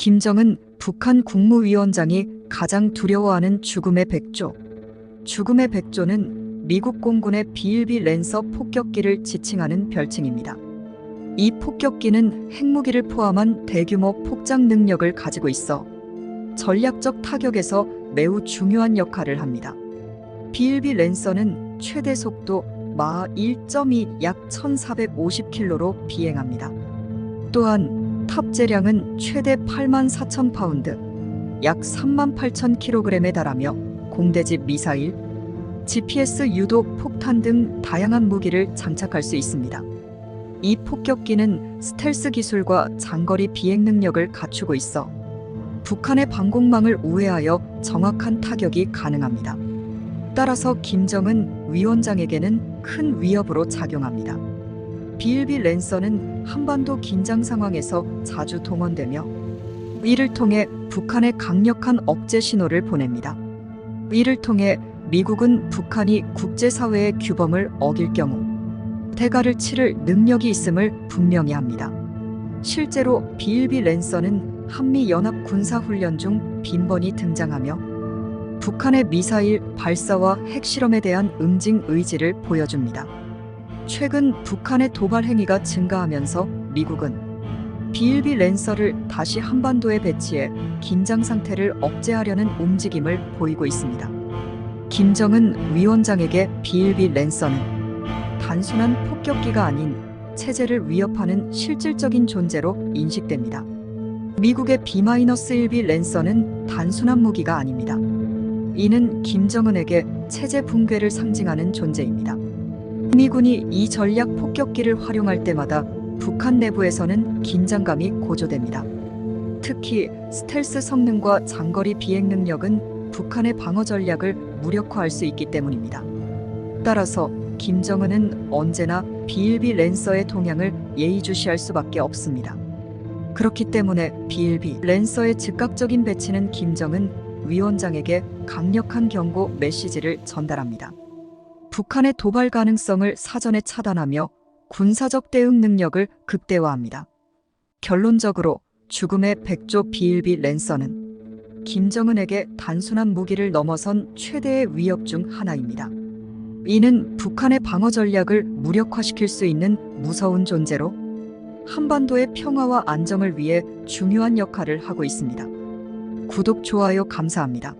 김정은 북한 국무위원장이 가장 두려워하는 죽음의 백조. 죽음의 백조는 미국 공군의 비일비 랜서 폭격기를 지칭하는 별칭입니다. 이 폭격기는 핵무기를 포함한 대규모 폭장 능력을 가지고 있어 전략적 타격에서 매우 중요한 역할을 합니다. 비일비 랜서는 최대 속도 마하 1.2 약 1450km로 비행합니다. 또한 탑재량은 최대 8만 4천 파운드, 약 3만 8천 킬로그램에 달하며 공대지 미사일, GPS 유도 폭탄 등 다양한 무기를 장착할 수 있습니다. 이 폭격기는 스텔스 기술과 장거리 비행 능력을 갖추고 있어 북한의 방공망을 우회하여 정확한 타격이 가능합니다. 따라서 김정은 위원장에게는 큰 위협으로 작용합니다. 비일비 랜서는 한반도 긴장 상황에서 자주 동원되며 이를 통해 북한에 강력한 억제 신호를 보냅니다. 이를 통해 미국은 북한이 국제사회의 규범을 어길 경우 대가를 치를 능력이 있음을 분명히 합니다. 실제로 비일비 랜서는 한미 연합 군사 훈련 중 빈번히 등장하며 북한의 미사일 발사와 핵실험에 대한 응징 의지를 보여줍니다. 최근 북한의 도발 행위가 증가하면서 미국은 비일비 랜서를 다시 한반도에 배치해 긴장 상태를 억제하려는 움직임을 보이고 있습니다. 김정은 위원장에게 비일비 랜서는 단순한 폭격기가 아닌 체제를 위협하는 실질적인 존재로 인식됩니다. 미국의 B-1B 랜서는 단순한 무기가 아닙니다. 이는 김정은에게 체제 붕괴를 상징하는 존재입니다. 미군이 이 전략 폭격기를 활용할 때마다 북한 내부에서는 긴장감이 고조됩니다. 특히 스텔스 성능과 장거리 비행 능력은 북한의 방어 전략을 무력화할 수 있기 때문입니다. 따라서 김정은은 언제나 비일비 랜서의 동향을 예의주시할 수밖에 없습니다. 그렇기 때문에 비일비 랜서의 즉각적인 배치는 김정은 위원장에게 강력한 경고 메시지를 전달합니다. 북한의 도발 가능성을 사전에 차단하며 군사적 대응 능력을 극대화합니다. 결론적으로 죽음의 백조 비일비 랜서는 김정은에게 단순한 무기를 넘어선 최대의 위협 중 하나입니다. 이는 북한의 방어 전략을 무력화시킬 수 있는 무서운 존재로 한반도의 평화와 안정을 위해 중요한 역할을 하고 있습니다. 구독, 좋아요 감사합니다.